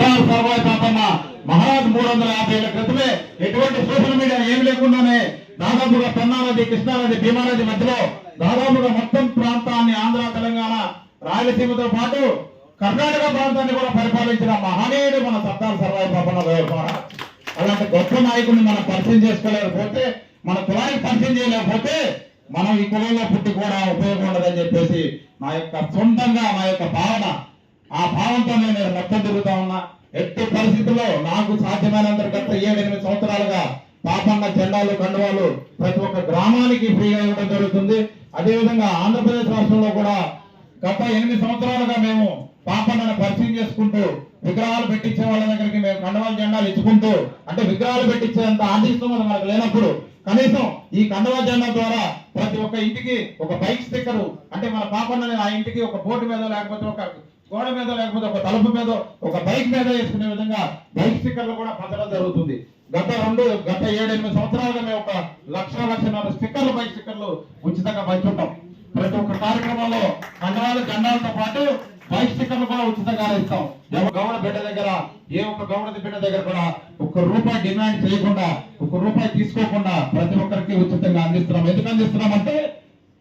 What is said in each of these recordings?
సర్దార్ సర్వాయి పాపన్న మహారాజ్ మూడు వందల యాభై ఏళ్ళ క్రితమే ఎటువంటి సోషల్ మీడియా ఏమి లేకుండానే దాదాపుగా పెన్నా నది కృష్ణా భీమా నది మధ్యలో దాదాపుగా మొత్తం ప్రాంతాన్ని ఆంధ్ర తెలంగాణ రాయలసీమతో పాటు కర్ణాటక ప్రాంతాన్ని కూడా పరిపాలించిన మహనీయుడు మన సర్దార్ సర్వాయి పాపన్న మహారాజ్. అలాంటి గొప్ప నాయకుడిని మనం పరిచయం చేసుకోలేకపోతే మన కులానికి పరిచయం చేయలేకపోతే మనం ఈ కులంలో పుట్టి కూడా ఉపయోగం ఉండదని చెప్పేసి నా యొక్క సొంతంగా నా యొక్క భావన ఆ భావంతో నేను మొత్తం తిరుగుతా ఉన్నా. ఎట్టి పరిస్థితుల్లో నాకు సాధ్యమైనంత గత ఏడు ఎనిమిది సంవత్సరాలుగా పాపన్న జెండాలు కండువాలు ప్రతి ఒక్క గ్రామానికి ఫ్రీగా ఇవ్వడం జరుగుతుంది. అదేవిధంగా ఆంధ్రప్రదేశ్ రాష్ట్రంలో కూడా గత ఎనిమిది సంవత్సరాలుగా మేము పాపన్నను పరిచయం చేసుకుంటూ విగ్రహాలు పెట్టించే వాళ్ళ దగ్గరికి మేము కండవాల జెండాలు ఇచ్చుకుంటూ అంటే విగ్రహాలు పెట్టించేంత ఆర్థిక మనకు లేనప్పుడు కనీసం ఈ కండవాల జెండా ద్వారా ప్రతి ఒక్క ఇంటికి ఒక బైక్ స్టిక్కర్ అంటే మన పాపన్నని ఆ ఇంటికి ఒక బోర్డు మీద లేకపోతే ఒక గోడ మీద లేకపోతే ఒక తలుపు మీద ఒక బైక్ మీద వేసుకునే విధంగా బైక్ స్టిక్కర్లు కూడా పంచడం జరుగుతుంది. గత రెండు గత ఏడెనిమిది సంవత్సరాలుగా మేము ఒక లక్ష లక్షన్నర స్టిక్కర్లు బైక్ స్టిక్కర్లు ఉచితంగా పంచుంటాం ప్రతి ఒక్క కార్యక్రమంలో కండవాలు జెండాలతో పాటు బైక్ స్టిక్కర్లు కూడా ఉచితంగా ఇస్తాం గౌడ బిడ్డ దగ్గర ఏ ఒక్క గౌడ బిడ్డ దగ్గర కూడా ఒక్క రూపాయి డిమాండ్ చేయకుండా ఒక్క రూపాయి తీసుకోకుండా ప్రతి ఒక్కరికి ఉచితంగా అందిస్తున్నాం. ఎందుకు అందిస్తున్నామంటే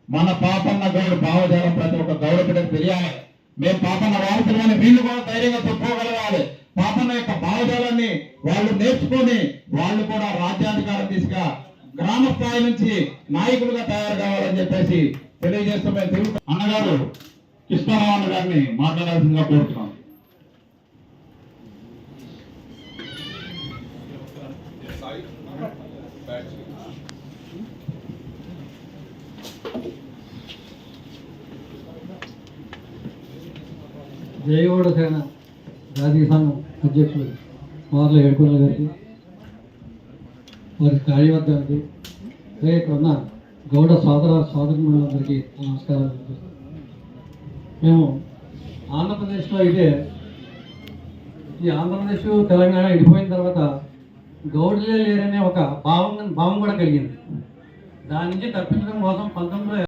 మన పాపన్న గౌడ భావజాలం ప్రతి ఒక్క గౌడ బిడ్డకు తెలియాలి. మేము పాపన్న వాడుతున్నామని వీళ్ళు కూడా ధైర్యంగా చెప్పుకోగలగాలి. పాపన్న యొక్క భావజాలాన్ని వాళ్ళు నేర్చుకొని వాళ్ళు కూడా రాజ్యాధికారం దిశగా గ్రామ స్థాయి నుంచి నాయకులుగా తయారు కావాలని చెప్పేసి తెలియజేస్తూ మేము తెలుగు అన్నగారు కృష్ణారావు అన్న గారిని మాట్లాడాల్సిందిగా కోరుతున్నాం. జయగౌడ సేన జాతీయ సంఘం అధ్యక్షుడు మార్ల ఏడుకొండ గారికి వారి కార్యవర్గానికి ఇక్కడ ఉన్న గౌడ సోదర సోదరులందరికీ నమస్కారం మేము ఆంధ్రప్రదేశ్లో అయితే ఈ ఆంధ్రప్రదేశ్ తెలంగాణ విడిపోయిన తర్వాత గౌడలే లేరనే ఒక భావం భావం కూడా కలిగింది. దాని నుంచి తప్పించడం కోసం పంతొమ్మిది